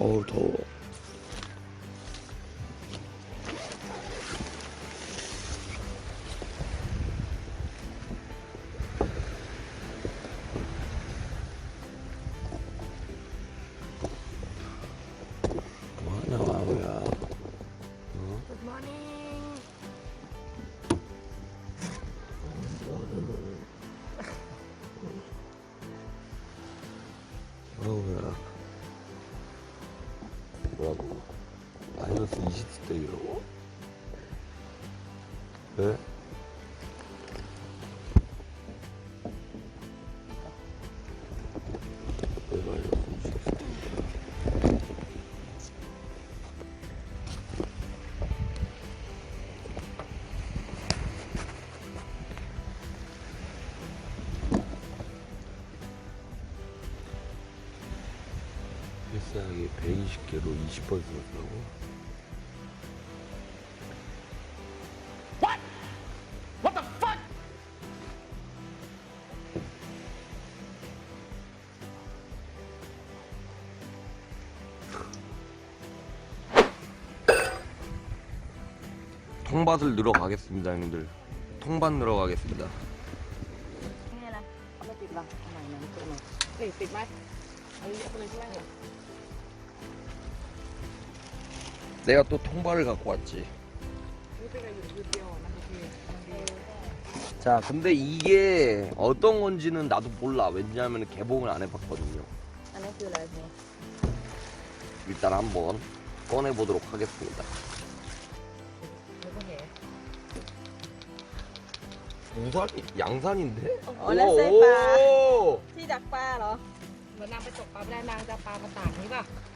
어우 더워 뭐라고 마이너스 20도이라고? 왜? 120개로 20번 썼다고? 통밭을 넣으러 가겠습니다 형님들 통밭 넣으러 가겠습니다 นี่นะเอาไม่ติดหรอทำไมนั้นตัวไหนติดติดไหมเอาเยอะไปเลยใช่ไหม 내가 또 통발을 갖고 왔지 นี่เป็นอะไรอยู่ในยูเดียวนะพี่มันดี 자 근데 이게 어떤 건지는 나도 몰라 왜냐하면 개봉을 안 해봤거든요 อันนี้คืออะไรเนี่ย 일단 한번 꺼내보도록 하겠습니다 แล้วก็แห 우산이 양산인데? 어, 렛츠이빠. 오! ที่ดักปลาเหรอเหมือนนางไปตกปลาไม่ได้นางจะปลามาตากนี้ป่ะ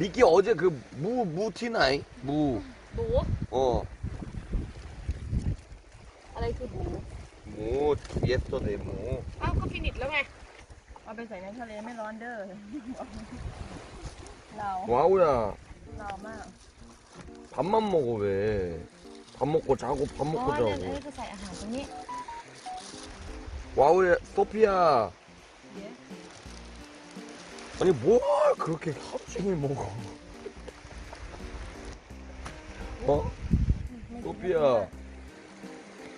미끼 어제 그 무 무티나이 무 หมู 어. อะไรคือหมู 무 예스터데이 무. อ้าวก็ฟินิชแล้วไงเอาไปใส่ในทะเลไม่ร้อนเด้อเรา 와우야 เรามาก 밥만 먹어 왜? 밥 먹고 자고 밥 อ๋อ 먹고 เนี่ยอัน 자고. นี้คือใส่อาหารตรงนี้ 와우야 소피야. 예? 아니 뭘 그렇게 하루 종일 먹어? 어? 소피야.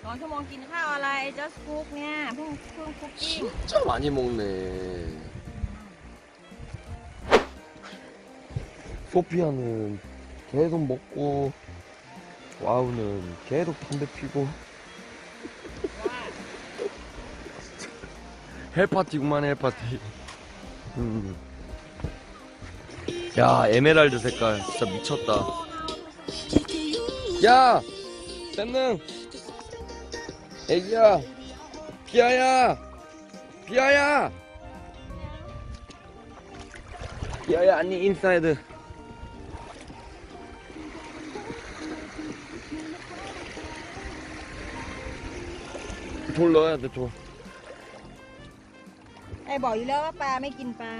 สองชั่วโมงกินข้าวอะไร just cook เนี่ยเพิ่งเพิ่งคุกกิ้ง 진짜 많이 먹네. 소피아는 계속 먹고 와우는 계속 담배 피고 ว่า 헬파티구만 헬파티. 음. 야 에메랄드 색깔 진짜 미쳤다. 야 쌤능 애기야 비아야 비아야 비아야 아니 인사이드 돌 넣어야 돼돌 ไอ้บอกอยู่แล้วว่าปลาไม่กินปลา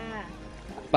빠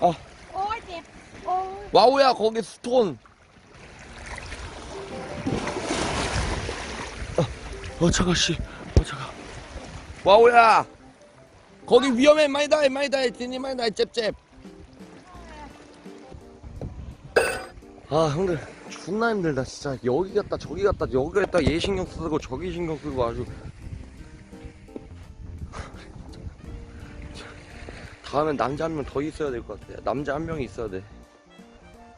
어. 와우야, 거기 스톤. 어, 어 차가, 씨. 어, 차가. 와우야. 거기 위험해, 많이 다, 많이 다, 디니 많이 다, 잽잽. 아, 형들. 존나 힘들다, 진짜. 여기 갔다, 저기 갔다, 여기 갔다, 얘 신경 쓰고, 저기 신경 쓰고 아주. 다음엔 남자 한 명 더 있어야 될 것 같아 남자 한 명이 있어야 돼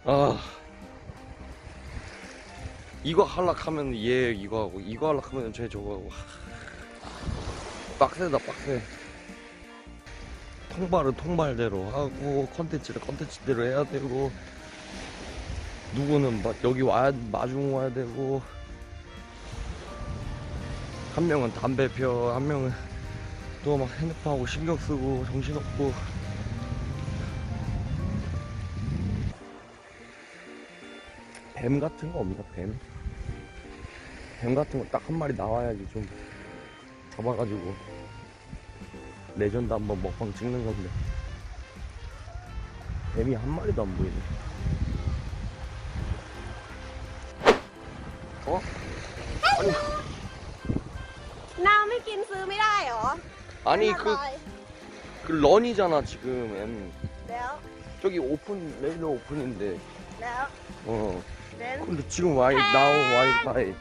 아. 이거 하락하면 얘 이거 하고 이거 하락하면 쟤 저거 하고. 빡세다 빡세. 통발은 통발대로 하고 컨텐츠를 컨텐츠대로 해야 되고 누구는 막 여기 와야 마중 와야 되고. 한 명은 담배 펴, 한 명은 또 막 핸드폰하고 신경 쓰고 정신없고 뱀 같은 거 없나 뱀? 뱀 같은 거 딱 한 마리 나와야지 좀 잡아가지고 레전드 한번 먹방 찍는 건데 뱀이 한 마리도 안 보이네 어? 아니 น้ำไม่กินซื้อไม่ได้เหรอ 아니 그, 그 런이잖아 지금 M. 네. 저기 오픈 레일러 오픈인데. 네. 어. 네? 근데 지금 와이 나우 와이파이.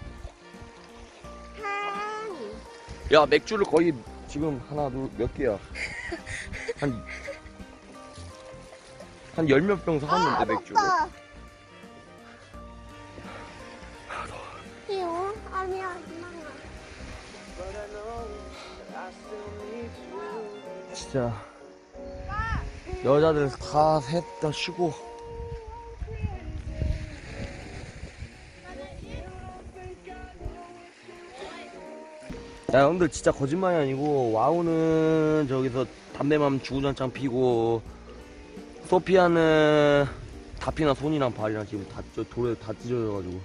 야 맥주를 거의 지금 하나 둘 몇 개야? 한 한 열 몇 병 사왔는데 맥주를. 아, 이거? 아니야 엄마가 진짜 여자들 다 셋 다 쉬고. 야 형들 진짜 거짓말이 아니고 와우는 저기서 담배만 주구장창 피고 소피아는 다 피나 손이랑 발이랑 지금 다저 돌에 다 찢어져가지고.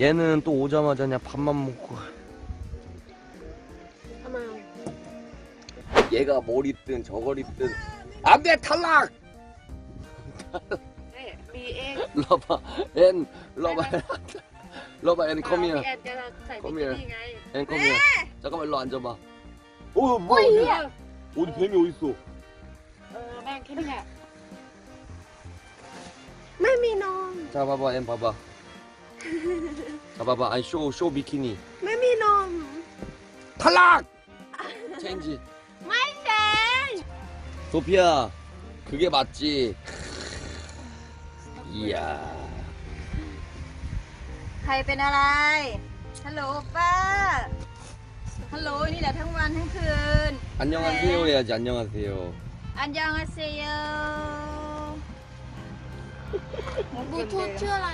얘는 또 오자마자 그냥 밥만 먹고 얘가 뭘 입든 저걸 입든 안돼 탈락 เอ้ยบีเอง 러바 앤 러바 러바 앤 พี่ 컴이야 แอนจะใส่บิกินี่ไง 앤 컴이야 잠깐만 일로 앉아봐 어 뭐야 어디, 어디 뱀이 어딨어 เออแม่งแค่นี้แหละ ไม่มีนม 자 봐봐 앤 봐봐 자 봐봐 아니 쇼쇼 비키니 ไม่มีนม 탈락 체인지 ไม่เชน 소피야 그게 맞지 이야 ใครเป็นอะไร ฮัลโหลป้า ฮัลโหลนี่แหละทั้งวันทั้งคืน 안녕하세요 해야지 안녕하세요 อันยองอาเซโยบลูทูธชื่ออะไร